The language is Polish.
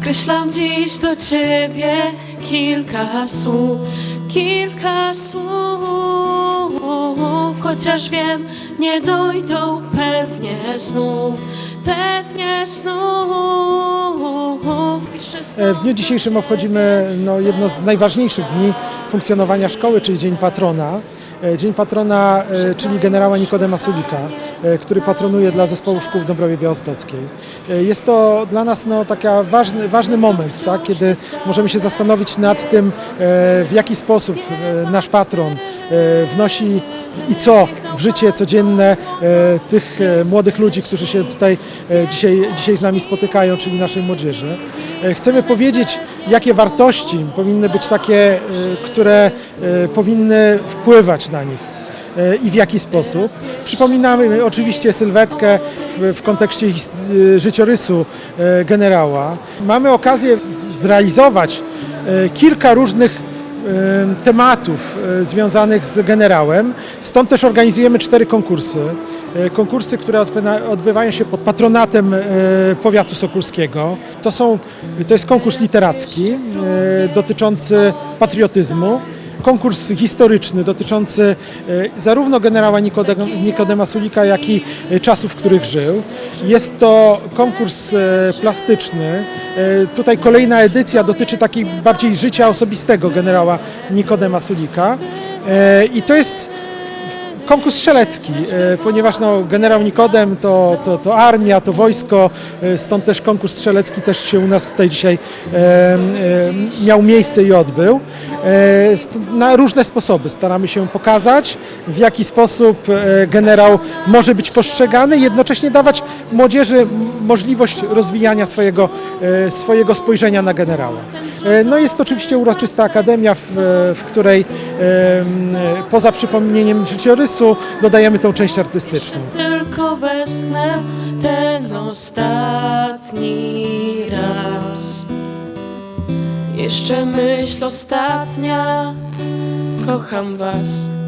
Skreślam dziś do ciebie kilka słów, kilka słów, chociaż wiem, nie dojdą pewnie znów, pewnie znów. E, W dniu dzisiejszym obchodzimy no, jedno z najważniejszych dni funkcjonowania szkoły, czyli Dzień Patrona. E, Dzień Patrona, e, czyli generała Nikodema Sulika, e, który patronuje dla zespołu szkół w Dąbrowie Białostockiej. Jest to dla nas no, taki ważny, ważny moment, tak, kiedy możemy się zastanowić nad tym, w jaki sposób nasz patron wnosi i co w życie codzienne e, tych e, młodych ludzi, którzy się tutaj e, dzisiaj, dzisiaj z nami spotykają, czyli naszej młodzieży. Chcemy powiedzieć, jakie wartości powinny być takie, które powinny wpływać na nich i w jaki sposób. Przypominamy oczywiście sylwetkę w, kontekście życiorysu generała. Mamy okazję zrealizować kilka różnych tematów e, związanych z generałem. Stąd też organizujemy cztery konkursy. E, Konkursy, które odbywa- odbywają się pod patronatem e, powiatu sokulskiego. To, są, to jest konkurs literacki dotyczący patriotyzmu. Konkurs historyczny dotyczący e, zarówno generała Nikodema, Sulika, jak i e, czasów, w których żył. Jest to konkurs e, plastyczny. Tutaj kolejna edycja dotyczy takiej bardziej życia osobistego generała Nikodema Sulika. I to jest konkurs strzelecki, e, ponieważ no, generał Nikodem to, to, to armia, to wojsko, e, stąd też konkurs strzelecki też się u nas tutaj dzisiaj e, miał miejsce i odbył. Na różne sposoby staramy się pokazać, w jaki sposób generał może być postrzegany, jednocześnie dawać młodzieży możliwość rozwijania swojego, swojego spojrzenia na generała. E, No jest oczywiście uroczysta akademia, w, w której poza przypomnieniem życiorysu dodajemy tą część artystyczną. tylko westchnę ten ostatni raz. Jeszcze myśl ostatnia, kocham was.